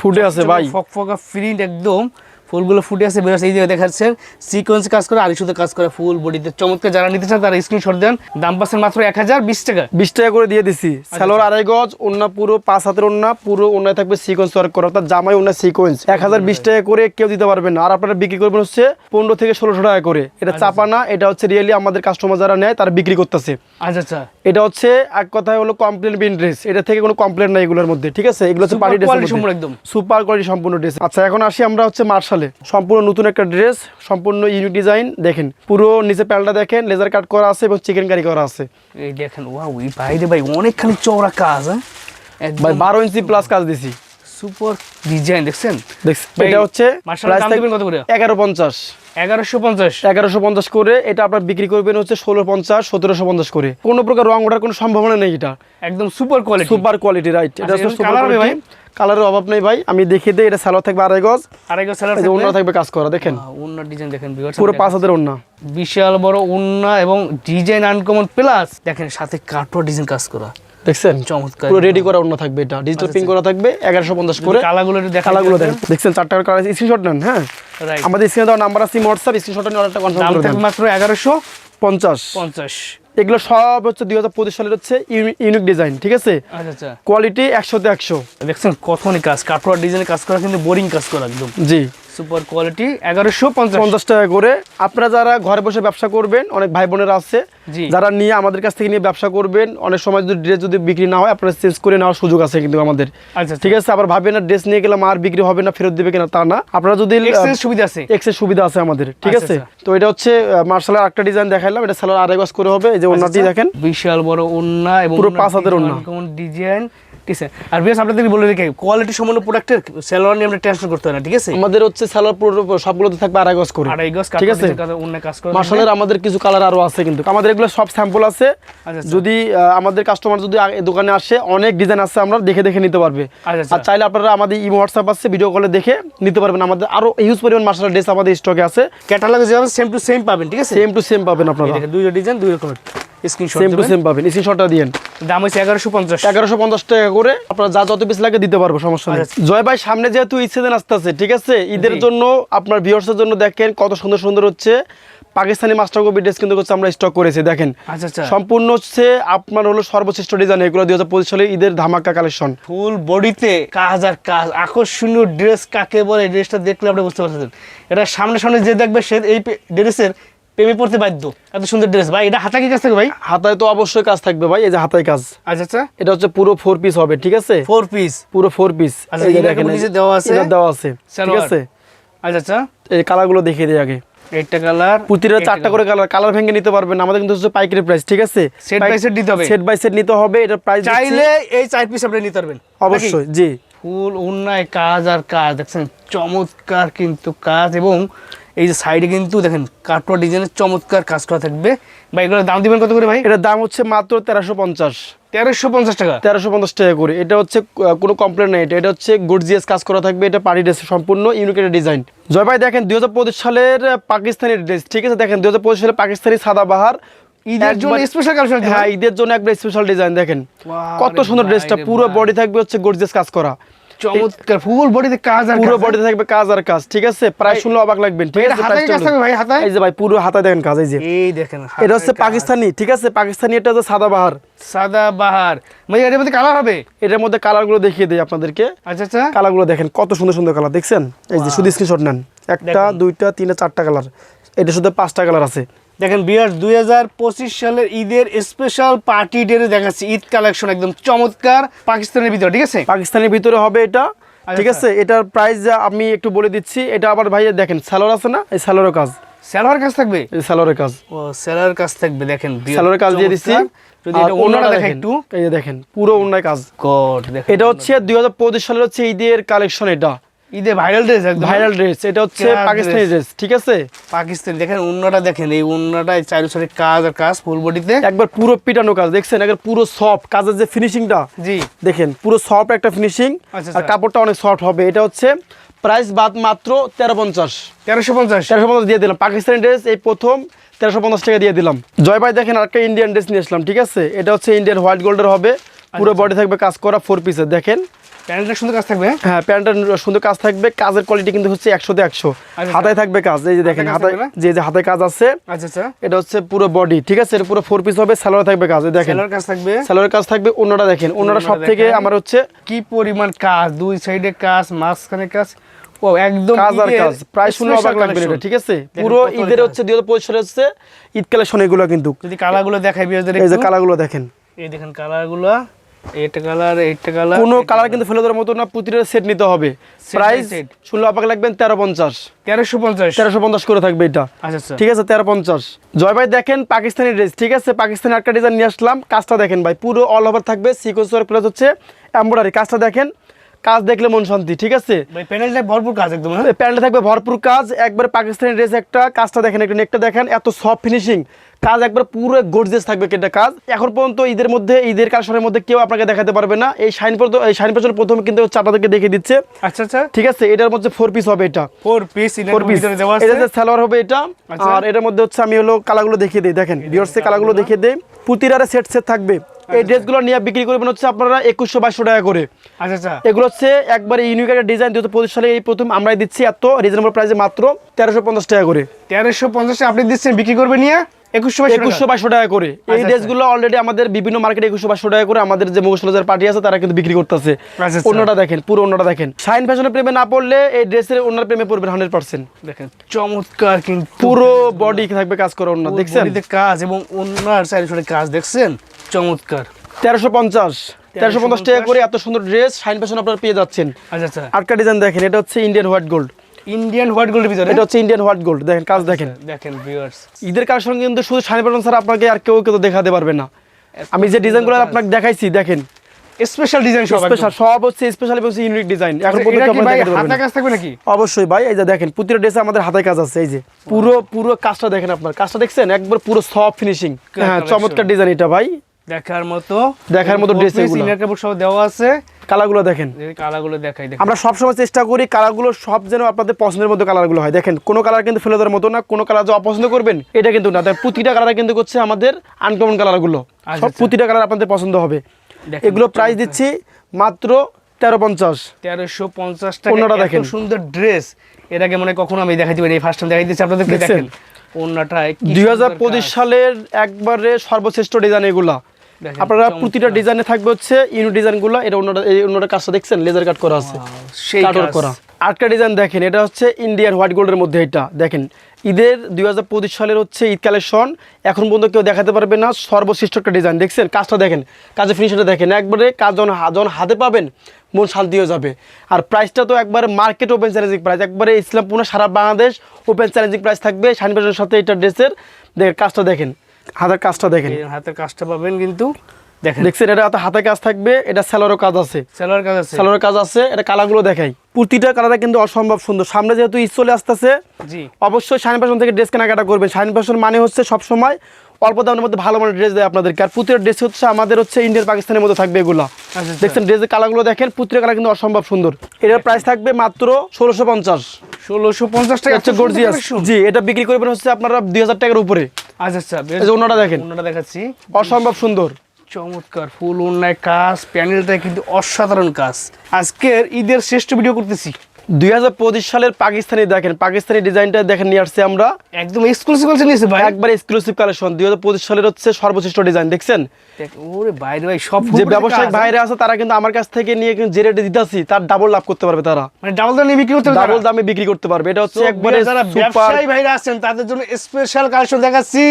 ফুটে আছে ভাই। ফকফকা প্রিন্ট একদম ফুলগুলো ফুটে আছে বেরোচ্ছে এই যে দেখাচ্ছেন সিকোয়েন্স কাজ করে আড়াইশোতে কাজ করে ফুল বডিতে। চমৎকার যারা নিতে চান তারা স্ক্রিনশট দেন। দাম পাচ্ছেন মাত্র এক হাজার বিশ টাকা। বিশ টাকা করে দিয়ে দিছি। স্যালোর আড়াই গজ ওন্না পুরো পাঁচ হাতের ওন্না পুরো ওন্নায় থাকবে সিকোয়েন্স ওয়ার্ক করা অর্থাৎ জামাই ওন্না সিকোয়েন্স এক হাজার বিশ টাকা করে কেউ দিতে পারবেন না। আর আপনারা বিক্রি করবেন হচ্ছে পনেরো থেকে ষোলোশো টাকা করে। এটা চাপা না এটা হচ্ছে রিয়েলি আমাদের কাস্টমার যারা নেয় তারা বিক্রি করতেছে। আচ্ছা আচ্ছা। এটা হচ্ছে এক কথায় হলো কমপ্লেন বিন ড্রেস এটা থেকে কোনো কমপ্লেন নাই এগুলোর মধ্যে ঠিক আছে? এগুলো হচ্ছে পার্টি ড্রেস একদম। সুপার কোয়ালিটি সম্পূর্ণ ড্রেস আচ্ছা এখন আসি আমরা হচ্ছে মার্শালে। সম্পূর্ণ নতুন একটা ড্রেস সম্পূর্ণ ইউনিক ডিজাইন দেখেন। পুরো নিচে প্যালটা দেখেন লেজার কাট করা আছে এবং চিকেন কারি করা আছে। এই দেখেন ওয়া ভাই বাইরে ভাই অনেকখানি চওড়া কাজ হ্যাঁ? ভাই বারো ইঞ্চি প্লাস কাজ দিছি। সুপার ডিজাইন দেখছেন? এটা হচ্ছে মার্শালের দাম দিবেন কত করে? এগারো পঞ্চাশ এগারোশো পঞ্চাশ। এগারোশো পঞ্চাশ করে এটা আপনার বিক্রি করবেন হচ্ছে ষোলো পঞ্চাশ সতেরোশো পঞ্চাশ করে। কোনো প্রকার রং ওঠার কোনো সম্ভাবনা নেই এটা। একদম super quality super quality right এটা আচ্ছা, সুপার ভাই? কালারের অভাব নেই ভাই আমি দেখিয়ে দিই এটা থাকবে আড়াই গজ। আড়াই গজ সেলার এই থাকবে? কাজ করা দেখেন। অন্য ডিজাইন দেখেন পুরো পাঁচ অন্য বিশাল বড় উন্না এবং ডিজাইন আনকমন প্লাস দেখেন সাথে কাটোয়া ডিজাইন কাজ করা। দেখছেন? চমৎকার পুরো রেডি করা অন্য থাকবে এটা। ডিজিটাল পিন করা থাকবে এগারোশো পঞ্চাশ করে। কালাগুলো কালারগুলো দেখেন। দেখছেন চারটা কালার স্ক্রিনশট নেন হ্যাঁ? রাইট আমাদের স্ক্রিনে দেওয়া নাম্বার আছে হোয়াটসঅ্যাপ স্ক্রিনশট নিয়ে অর্ডারটা কনফার্ম করে দেন। মাত্র এগারোশো পঞ্চাশ। পঞ্চাশ। এগুলো সব হচ্ছে দুই হাজার পঁচিশ সালের হচ্ছে ইউনিক ডিজাইন ঠিক আছে? আচ্ছা আচ্ছা। কোয়ালিটি একশোতে একশো। দেখছেন কতখানি কাজ। কাঠোয়ার ডিজাইনের কাজ করা কিন্তু বোরিং কাজ করা একদম। জি। সুপার কোয়ালিটি এগারোশো পঞ্চাশ টাকা করে। আপনারা যারা ঘরে বসে ব্যবসা করবেন অনেক ভাই বোনেরা আছে। যারা নিয়ে আমাদের কাছ থেকে নিয়ে ব্যবসা করবেন অনেক সময় যদি ড্রেস যদি বিক্রি না হয় আপনারা চেঞ্জ করে নেওয়ার সুযোগ আছে কিন্তু আমাদের। আচ্ছা ঠিক আছে আবার ভাবেন না ড্রেস নিয়ে গেলাম আর বিক্রি হবে না ফেরত দেবে কিনা তা না। আপনারা যদি সুবিধা আছে। এক্সের সুবিধা আছে আমাদের ঠিক আচ্ছা, আছে? তো এটা হচ্ছে মার্শালের একটা ডিজাইন দেখাইলাম এটা সালোয়ার আড়াই গজ করে হবে এই যে ওনাটি দেখেন। বিশাল বড় ওন্না এবং পুরো পাঁচ হাতের ওড়না। কেমন ডিজাইন ঠিক আছে? আর বেশ আপনাদের বলে রেখে কোয়ালিটি সম্পন্ন প্রোডাক্টের সেলোয়ার নিয়ে আমরা টেনশন করতে হয় না ঠিক আছে? আমাদের হচ্ছে সালোয়ার পুরো সবগুলোতে থাকবে আড়াই গজ করে। আড়াই গজ ঠিক আছে? অন্য কাজ করে মার্শালের আমাদের কিছু কালার আরও আছে কিন্তু। আমাদের এগুলো সব স্যাম্পল আছে। আচ্ছা, আচ্ছা। যদি আমাদের কাস্টমার যদি দোকানে আসে অনেক ডিজাইন আছে আমরা দেখে দেখে নিতে পারবে। আচ্ছা। আর চাইলে আপনারা আমাদের ইমো হোয়াটসঅ্যাপ আছে ভিডিও কলে দেখে নিতে পারবেন। আমাদের আরও হিউজ পরিমাণ মার্শাল ড্রেস আমাদের স্টকে আছে। ক্যাটালগে যেমন সেম টু সেম পাবেন ঠিক আছে? সেম টু সেম পাবেন আপনারা। দুইটা ডিজাইন দুই রকমের স্ক্রিনশট সেম টু সেম পাবেন। স্ক্রিনশটটা দিয়েন। দাম হচ্ছে এগারোশো পঞ্চাশ। এগারোশো পঞ্চাশ টাকা করে আপনারা যা যত পিস লাগে দিতে পারব সমস্যা নেই। জয় ভাই সামনে যেহেতু ঈদ সিজন আসতেছে ঠিক আছে? ঈদের জন্য আপনার ভিউয়ার্সের জন্য দেখেন কত সুন্দর সুন্দর হচ্ছে। পাকিস্তানি মাস্টার কপি ড্রেস কিন্তু হচ্ছে আমরা স্টক করেছি দেখেন। আচ্ছা আচ্ছা। সম্পূর্ণ হচ্ছে আপনার হলো সর্বশ্রেষ্ঠ ডিজাইন এগুলো দুই হাজার পঁচিশ সালে ঈদের ধামাকা কালেকশন ফুল বডিতে কাজ আর কাজ আকর্ষণীয় ড্রেস কাকে বলে ড্রেসটা দেখলে আপনি বুঝতে পারছেন। এটা সামনে সামনে যে দেখবে সে এই ড্রেসের প্রেমে পড়তে বাধ্য। এত সুন্দর ড্রেস ভাই এটা হাতা কি কাছ থেকে ভাই? হাতায় তো অবশ্যই কাজ থাকবে ভাই এই যে হাতায় কাজ। আচ্ছা আচ্ছা। এটা হচ্ছে পুরো ফোর পিস হবে ঠিক আছে? ফোর পিস পুরো ফোর পিস আচ্ছা, দেওয়া আছে? দেওয়া আছে ঠিক আছে? আচ্ছা আচ্ছা। এই কালারগুলো দেখিয়ে দিই আগে। একটা কালার প্রতিটা চারটা করে কালার কালার ভেঙে নিতে পারবেন আমাদের কিন্তু হচ্ছে পাইকারি প্রাইস ঠিক আছে? সেট সেট নিতে হবে? সেট বাই সেট নিতে হবে এটা প্রাইস চাইলে এই চার পিস আপনি নিতে পারবেন অবশ্যই জি। ফুল অন্যায় কাজ আর কাজ দেখছেন? চমৎকার কিন্তু কাজ এবং এই যে সাইডে কিন্তু দেখেন কাটওয়া ডিজাইনের চমৎকার কাজ করা থাকবে। ভাই এগুলোর দাম দিবেন কত করে ভাই? এটার দাম হচ্ছে মাত্র তেরোশো পঞ্চাশ। তেরোশো পঞ্চাশ টাকা? তেরোশো পঞ্চাশ টাকা করে। এটা হচ্ছে কোনো কমপ্লেন নেই। এটা এটা হচ্ছে গর্জিয়াস কাজ করা থাকবে। এটা পার্টি ড্রেস সম্পূর্ণ ইউনিকের ডিজাইন জয় ভাই দেখেন দুই হাজার পঁচিশ সালের পাকিস্তানি ড্রেস ঠিক আছে দেখেন দুই হাজার পঁচিশ সালে পাকিস্তানি সাদাবাহার ঈদের জন্য স্পেশাল কালেকশন হ্যাঁ ঈদের জন্য একবার স্পেশাল ডিজাইন দেখেন। কত সুন্দর ড্রেসটা পুরো বডি থাকবে হচ্ছে গর্জিয়াস কাজ করা। চমৎকার ফুল বডিতে কাজ আর পুরো বডিতে থাকবে কাজ আর কাজ ঠিক আছে? প্রায় শুনলে অবাক লাগবেন ঠিক আছে? কাজ থাকবে ভাই? এই যে ভাই পুরো দেখেন কাজ এই যে। এই দেখেন এটা হচ্ছে পাকিস্তানি ঠিক আছে? পাকিস্তানি এটা হচ্ছে সাদাবাহার সাদা বাহার। ভাই এর মধ্যে কালার হবে? এটার মধ্যে কালারগুলো দেখিয়ে দিই আপনাদেরকে। আচ্ছা আচ্ছা। কালারগুলো দেখেন কত সুন্দর সুন্দর কালার দেখছেন? এই যে শুধু স্ক্রিনশট নেন। একটা দুইটা তিনটা চারটা কালার এটা শুধু পাঁচটা কালার আছে। দেখেন বিয়ার দুই হাজার পঁচিশ সালের ঈদের স্পেশাল পার্টি ডেরে দেখাচ্ছি। ঈদ কালেকশন একদম চমৎকার পাকিস্তানের ভিতরে ঠিক আছে? পাকিস্তানের ভিতরে হবে এটা ঠিক আচ্ছা। আছে এটার প্রাইস আমি একটু বলে দিচ্ছি এটা আবার ভাই দেখেন স্যালোর আছে না? এই স্যালোরের কাজ। স্যালোয়ার কাজ থাকবে? এই স্যালোরের কাজ। ও স্যালোয়ার কাজ থাকবে দেখেন বিয়ার স্যালোরের কাজ দিয়ে দিচ্ছি। যদি এটা দেখেন একটু। এই দেখেন পুরো অন্যায় কাজ। গড দেখেন এটা হচ্ছে দুই হাজার পঁচিশ সালের হচ্ছে ঈদের কালেকশন এটা। ঈদে ভাইরাল ড্রেস ভাইরাল ড্রেস এটা হচ্ছে পাকিস্তানি ড্রেস ঠিক আছে? পাকিস্তান দেখেন দেখেন এই অন্যটা চারি সাইডে কাজ আর কাজ ফুল বডিতে একবার পুরো পিটানো কাজ দেখছেন? একবার পুরো সফট কাজের যে ফিনিশিংটা জি। দেখেন পুরো সফট একটা ফিনিশিং আচ্ছা, আর আচ্ছা। কাপড়টা অনেক সফট হবে। এটা হচ্ছে প্রাইস বাদ মাত্র তেরো পঞ্চাশ। তেরোশো পঞ্চাশ। তেরোশো পঞ্চাশ দিয়ে দিলাম। পাকিস্তানি ড্রেস এই প্রথম তেরোশো পঞ্চাশ টাকা দিয়ে দিলাম। জয় ভাই দেখেন আরেকটা ইন্ডিয়ান ড্রেস নিয়ে আসলাম ঠিক আছে? এটা হচ্ছে ইন্ডিয়ান হোয়াইট গোল্ডের হবে। পুরো আচ্ছা। বডি থাকবে কাজ করা ফোর পিসের দেখেন। প্যান্টটা সুন্দর কাজ থাকবে হ্যাঁ? প্যান্টটা সুন্দর কাজ থাকবে। কাজের কোয়ালিটি কিন্তু হচ্ছে একশোতে একশো। আচ্ছা। হাতায় থাকবে কাজ এই যে দেখেন হাতায় যে যে হাতায় কাজ আছে। আচ্ছা আচ্ছা। এটা হচ্ছে পুরো বডি ঠিক আছে? এটা পুরো ফোর পিস হবে স্যালোয়ার থাকবে কাজ দেখেন। স্যালোয়ার কাজ থাকবে। স্যালোয়ার কাজ থাকবে অন্যটা দেখেন অন্যটা সব থেকে আমার হচ্ছে কি পরিমাণ কাজ দুই সাইডে কাজ মাঝখানে কাজ। ও একদম কাজ আর কাজ প্রায় শুনলে অবাক লাগবে এটা ঠিক আছে? পুরো ঈদের হচ্ছে দুই হাজার পঁচিশ হচ্ছে ঈদ কালেকশন এগুলো কিন্তু। যদি দেখাই এই যে দেখেন। এই দেখেন কালারগুলো। এইটা কালার এইটা কালার কোনো কালার কিন্তু ফেলে দেওয়ার মতো না প্রতিটা সেট নিতে হবে। Price set। শুনলে লাগবেন তেরো পঞ্চাশ। তেরোশো পঞ্চাশ। তেরোশো পঞ্চাশ করে থাকবে এটা। আচ্ছা ঠিক আছে তেরো পঞ্চাশ জয় ভাই দেখেন পাকিস্তানি ড্রেস ঠিক আছে? পাকিস্তানি একটা ডিজাইন নিয়ে আসলাম। কাজটা দেখেন ভাই পুরো অল ওভার থাকবে। প্লাস হচ্ছে এমব্রয়ডারি কাজটা দেখেন কাজ দেখলে মন শান্তি ঠিক আছে? প্যানেলটা ভরপুর কাজ একদম হ্যাঁ? থাকবে ভরপুর কাজ। একবার পাকিস্তানি ড্রেস একটা। কাজটা দেখেন একটু নেকটা দেখেন এত সফট ফিনিশিং কাজ একবার পুরো গর্জিয়াস থাকবে এটা কাজ। এখন পর্যন্ত ঈদের মধ্যে ঈদের কালেকশনের মধ্যে কেউ আপনাকে দেখাতে পারবে না। এই শাইন পর্যন্ত এই শাইন পর্যন্ত প্রথম কিন্তু হচ্ছে আপনাদেরকে দেখিয়ে দিচ্ছে। আচ্ছা আচ্ছা। ঠিক আছে এটার মধ্যে ফোর পিস হবে এটা। ফোর পিস ফোর পিস এটা যে সালোয়ার হবে এটা। আচ্ছা। আর এটার মধ্যে হচ্ছে আমি হলো কালারগুলো দেখিয়ে দিই দেখেন। ভিউয়ার্সে কালারগুলো দেখিয়ে দিই। প্রতিটারে সেট সেট থাকবে। এই ড্রেসগুলো নিয়ে বিক্রি করবেন হচ্ছে আপনারা একুশশো বাইশশো টাকা করে। আচ্ছা আচ্ছা। এগুলো হচ্ছে একবারে ইউনিক একটা ডিজাইন দু পঁচিশ সালে এই প্রথম আমরাই দিচ্ছি এত রিজনেবল প্রাইসে মাত্র তেরোশো পঞ্চাশ টাকা করে। তেরোশো পঞ্চাশে আপনি দিচ্ছেন বিক্রি করবেন নিয়ে? একুশশো বাইশশো টাকা। করে। এই আচ্ছা। ড্রেসগুলো অলরেডি আমাদের বিভিন্ন মার্কেটে একুশশো বাইশশো টাকা করে আমাদের যে পার্টি আছে তারা কিন্তু বিক্রি করতেছে। আচ্ছা, আচ্ছা। অন্যটা দেখেন পুরো অন্যটা দেখেন। শাইন ফ্যাশনের প্রেমে না পড়লে এই ড্রেসের অন্যার প্রেমে পড়বেন হান্ড্রেড পার্সেন্ট দেখেন চমৎকার কিন্তু পুরো বডি থাকবে কাজ করে অন্য দেখছেন? কাজ এবং অন্যার চারিশোরে কাজ দেখছেন? চমৎকার। তেরোশো পঞ্চাশ। তেরোশো পঞ্চাশ টাকা করে এত সুন্দর ড্রেস শাইন ফ্যাশন আপনারা পেয়ে যাচ্ছেন। আচ্ছা আচ্ছা। আটকা ডিজাইন দেখেন এটা হচ্ছে Indian white gold Indian white গোল্ডের ভিতরে? এটা হচ্ছে ইন্ডিয়ান হোয়াইট গোল্ড দেখেন কাজ দেখেন। দেখেন ভিউয়ার্স ঈদের কার সঙ্গে কিন্তু শুধু ছাড়া আপনাকে আর কেউ কেউ দেখাতে পারবে না। আমি যে ডিজাইনগুলো আপনাকে দেখাইছি দেখেন। স্পেশাল ডিজাইন সব স্পেশাল সব হচ্ছে স্পেশাল এবং ইউনিক ডিজাইন এখন আচ্ছা, পর্যন্ত আপনারা ভাই পারবেন হাতে কাজ থাকবে নাকি? অবশ্যই ভাই এই যে দেখেন প্রতিটা ড্রেসে আমাদের হাতায় কাজ আছে এই যে। পুরো পুরো কাজটা দেখেন আপনার। কাজটা দেখছেন? একবার পুরো সফট ফিনিশিং হ্যাঁ চমৎকার ডিজাইন এটা ভাই। দেখার মতো। দেখার মতো। ইনার কাপড় সব দেওয়া আছে। কালারগুলো দেখেন। এই দেখাই দেখেন। আমরা সবসময় চেষ্টা করি কালারগুলো সব যেন আপনাদের পছন্দের মতো কালারগুলো হয়। দেখেন কোনো কালার কিন্তু ফেলে দেওয়ার মতো না কোনো কালার যে অপছন্দ করবেন এটা কিন্তু না। দেখেন প্রতিটা কালার কিন্তু হচ্ছে আমাদের আনকমন কালারগুলো। আচ্ছা, সব আচ্ছা। প্রতিটা কালার আপনাদের পছন্দ হবে। এগুলো প্রাইস দিচ্ছি মাত্র তেরো পঞ্চাশ। তেরোশো পঞ্চাশ টাকা। দেখেন। সুন্দর ড্রেস এর আগে মনে কখনো আমি দেখাইতে পারি ফার্স্ট টাইম দেখাই দিচ্ছি আপনাদেরকে দেখছেন? দেখেন। অন্যটা দুই হাজার পঁচিশ সালের একবারে সর্বশ্রেষ্ঠ ডিজাইন এগুলা। আপনারা প্রতিটা ডিজাইনে থাকবে হচ্ছে ইউনিট ডিজাইনগুলো এটা অন্যটা এই অন্যটা কাজটা দেখছেন? লেজার কাট করা আছে। সেই কাটর কাজ। করা। আটটা ডিজাইন দেখেন এটা হচ্ছে ইন্ডিয়ান হোয়াইট গোল্ডের মধ্যে এটা। দেখেন ঈদের দুই হাজার পঁচিশ সালের হচ্ছে ঈদ কালেকশন এখন পর্যন্ত কেউ দেখাতে পারবে না সর্বশ্রেষ্ঠ একটা ডিজাইন দেখছেন? কাজটা দেখেন কাজের ফিনিশনটা দেখেন। একবারে কাজ যখন যখন হাতে পাবেন মন শান্তি হয়ে যাবে। আর প্রাইসটা তো একবারে মার্কেট ওপেন চ্যালেঞ্জিং প্রাইস একবারে ইসলামপুর সারা বাংলাদেশ ওপেন চ্যালেঞ্জিং প্রাইস থাকবে। ফ্যাশনের সাথে এটা ড্রেসের দেখেন কাজটা দেখেন। হাতের কাজটা দেখেন। হাতের কাজটা পাবেন কিন্তু দেখেন। দেখছেন এটা হাতে কাজ থাকবে এটা স্যালোরও কাজ আছে। সেলার কাজ আছে। কাজ আছে এটা কালারগুলো দেখাই। প্রতিটা কালারটা কিন্তু অসম্ভব সুন্দর। সামনে যেহেতু ঈদ চলে আসতেছে জি। অবশ্যই শাইন ফ্যাশন থেকে ড্রেস কেনাকাটা করবেন। শাইন ফ্যাশন মানে হচ্ছে সবসময় অল্প দামের মধ্যে ভালো মানের ড্রেস দেয় আপনাদেরকে। আর ড্রেস হচ্ছে আমাদের হচ্ছে ইন্ডিয়ান পাকিস্তানের মধ্যে থাকবে এগুলো। আচ্ছা দেখছেন ড্রেসের কালারগুলো দেখেন প্রতিটা কালার কিন্তু অসম্ভব সুন্দর। এটার প্রাইস থাকবে মাত্র ষোলোশো পঞ্চাশ। ষোলোশো পঞ্চাশ টাকা হচ্ছে গর্জিয়াস জি এটা বিক্রি করবেন হচ্ছে আপনারা দুই হাজার টাকার উপরে। আচ্ছা আচ্ছা এই যে দেখেন। দেখাচ্ছি। অসম্ভব সুন্দর। চমৎকার ফুল অন্যায় কাজ প্যানেলটা কিন্তু অসাধারণ কাজ। আজকের ঈদের শ্রেষ্ঠ ভিডিও করতেছি। দুই সালের পাকিস্তানি দেখেন পাকিস্তানি ডিজাইনটা দেখেন নিয়ে আসছে আমরা। একদম এক্সক্লুসিভ বলছে নিয়েছে ভাই। একবার এক্সক্লুসিভ কালেকশন দুই সালের হচ্ছে সর্বশ্রেষ্ঠ ডিজাইন দেখছেন? ওরে ভাই সব যে ব্যবসায়িক ভাইরা আছে তারা কিন্তু আমার কাছ থেকে নিয়ে যে রেটে দিতেছি তার ডাবল লাভ করতে পারবে তারা। মানে ডাবল দামে বিক্রি করতে ডাবল দামে বিক্রি করতে পারবে। এটা হচ্ছে একবারে যারা ব্যবসায়ী ভাইরা আছেন তাদের জন্য স্পেশাল কালেকশন দেখাচ্ছি।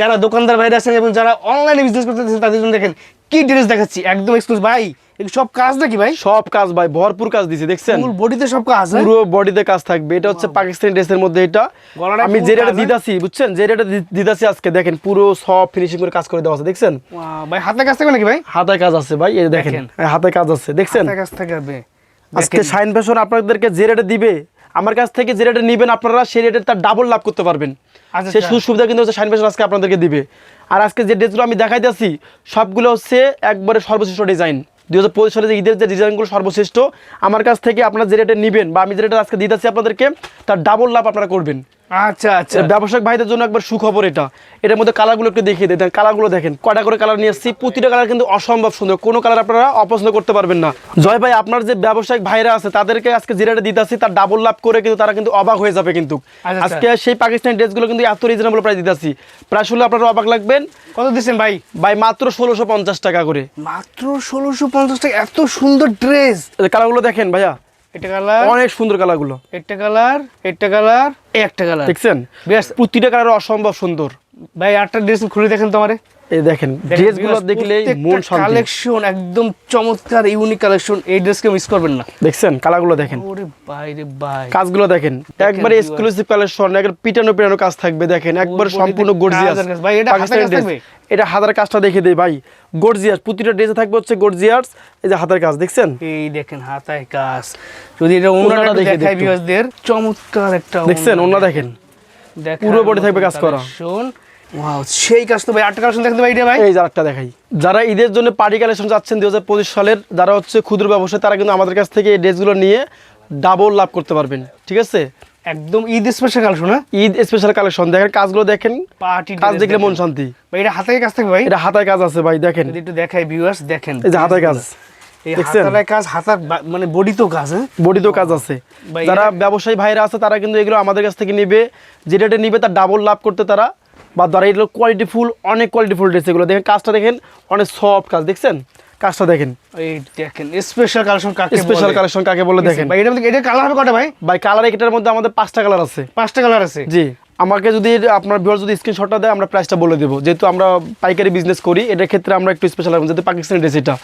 যারা দোকানদার ভাইরা আছেন এবং যারা অনলাইনে বিজনেস করতেছেন তাদের জন্য দেখেন কি ড্রেস দেখাচ্ছি। একদম এক্সক্লুসিভ ভাই সব কাজ নাকি ভাই? সব কাজ ভাই ভরপুর কাজ দিছি দেখছেন? ফুল বডিতে সব কাজ হ্যাঁ? পুরো বডিতে কাজ থাকবে এটা হচ্ছে পাকিস্তানি ড্রেসের মধ্যে এটা। আমি যে রেটে হ্যাঁ? বুঝছেন? যে রেটে দিতাছি আজকে দেখেন পুরো সব ফিনিশিং করে কাজ করে দেওয়া আছে দেখছেন? ভাই হাতে কাজ থাকবে নাকি ভাই? হাতায় কাজ আছে ভাই এই দেখেন। এই হাতায় কাজ আছে দেখছেন? হাতে কাজ থাকবে। আজকে শাইন ফ্যাশন আপনাদেরকে যে রেটে দিবে আমার কাছ থেকে যে রেটে নিবেন আপনারা সেই রেটে তার ডাবল লাভ করতে পারবেন। আচ্ছা, সেই আচ্ছা। সুবিধা কিন্তু হচ্ছে শাইন ফ্যাশন আজকে আপনাদেরকে দিবে। আর আজকে যে ড্রেসগুলো আমি দেখাইতেছি সবগুলো হচ্ছে একবারে সর্বশ্রেষ্ঠ ডিজাইন দুই হাজার সালে যে ঈদের যে ডিজাইনগুলো সর্বশ্রেষ্ঠ, আমার কাছ থেকে আপনারা যে রেটে নেবেন বা আমি যে রেটে আজকে দিতেছি আপনাদেরকে, তার ডাবল লাভ আপনারা করবেন। আচ্ছা আচ্ছা। ব্যবসায়িক ভাইদের জন্য একবার সুখবর এটা। এটার মধ্যে কালারগুলো একটু দেখিয়ে কালারগুলো দেখেন। কয়টা করে কালার নিয়ে প্রতিটা কালার কিন্তু অসম্ভব সুন্দর। কোনো কালার আপনারা অপছন্দ করতে পারবেন না। জয় ভাই আপনার যে ব্যবসায়িক ভাইরা আছে তাদেরকে আজকে যেটা দিতেছি তার ডাবল লাভ করে কিন্তু তারা কিন্তু অবাক হয়ে যাবে কিন্তু। আচ্ছা, আজকে সেই পাকিস্তানি ড্রেসগুলো কিন্তু এত রিজনেবল প্রাইস দিতেছি প্রায় শুনলে আপনারা অবাক লাগবেন? কত দিচ্ছেন ভাই? ভাই মাত্র ষোলোশো পঞ্চাশ টাকা করে। মাত্র ষোলোশো পঞ্চাশ টাকা এত সুন্দর ড্রেস কালারগুলো দেখেন ভাইয়া। এটা কালার অনেক সুন্দর কালারগুলো একটা কালার একটা কালার একটা কালার দেখছেন? বেশ। প্রতিটা কালার অসম্ভব সুন্দর। ভাই আটটা ড্রেস খুলে দেখেন তোমারে এই দেখেন ড্রেসগুলো দেখলেই মন শান্তি। কালেকশন একদম চমৎকার ইউনিক কালেকশন এই ড্রেসকে মিস করবেন না। দেখছেন? দেখেন। ওরে ভাই রে ভাই। কাজগুলো দেখেন। একবারে এক্সক্লুসিভ কালেকশন একবার পিটানো পিটানো কাজ থাকবে দেখেন। একবার সম্পূর্ণ গর্জিয়াস। ভাই, এটা হাতের কাজ থাকবে? এটা হাতের কাজটা দেখে দেই ভাই। গর্জিয়াস প্রতিটা ড্রেসে থাকবে হচ্ছে গর্জিয়াস এই যে হাতের কাজ দেখছেন? এই দেখেন হাতায় কাজ। যদি এটা ওনাটা দেখে দেখাই ভিউয়ারদের চমৎকার একটা দেখছেন? ওনা দেখেন। পুরো body থাকবে কাজ করা। শোন ওয়াও সেই কাজ তো ভাই আটটা কালেকশন দেখতে ভাই এটা ভাই। এই যে আরেকটা দেখাই। যারা ঈদের জন্য পার্টি কালেকশন হাজার পঁচিশ সালের যারা হচ্ছে ক্ষুদ্র ব্যবসায়ী তারা কিন্তু আমাদের কাছ থেকে এই ড্রেসগুলো নিয়ে ডাবল লাভ করতে পারবেন ঠিক আছে? একদম ঈদ স্পেশাল কালেকশন হ্যাঁ? ঈদ স্পেশাল কালেকশন দেখেন কাজগুলো দেখেন পার্টি কাজ দেখলে মন শান্তি। ভাই এটা হাতে কাজ থাকবে ভাই? এটা হাতায় কাজ আছে ভাই দেখেন। একটু দেখাই ভিউয়ার্স দেখেন। এই যে হাতায় কাজ। কাজ হাতার মানে বডি তো কাজ হ্যাঁ? বডিতেও কাজ আছে। যারা ব্যবসায়ী ভাইরা আছে তারা কিন্তু এগুলো আমাদের কাছ থেকে নিবে। যে রেটে নিবে তার ডাবল লাভ করতে তারা বা ধরা এগুলো কোয়ালিটি ফুল অনেক কোয়ালিটি ফুল ড্রেস এগুলো। দেখেন কাজটা দেখেন অনেক সফট কাজ দেখছেন? কাজটা দেখেন। এই দেখেন স্পেশাল কালেকশন কাকে স্পেশাল কালেকশন কাকে বলে দেখেন ভাই এটা কালার হবে কটা ভাই? ভাই কালার এটার মধ্যে আমাদের পাঁচটা কালার আছে। পাঁচটা কালার আছে? জি। আমাকে যদি আপনার ভিউয়ার যদি স্ক্রিনশটটা দেয় আমরা প্রাইসটা বলে দেবো। যেহেতু আমরা পাইকারি বিজনেস করি এটার ক্ষেত্রে আমরা একটু স্পেশাল যেহেতু পাকিস্তানি ড্রেস এটা।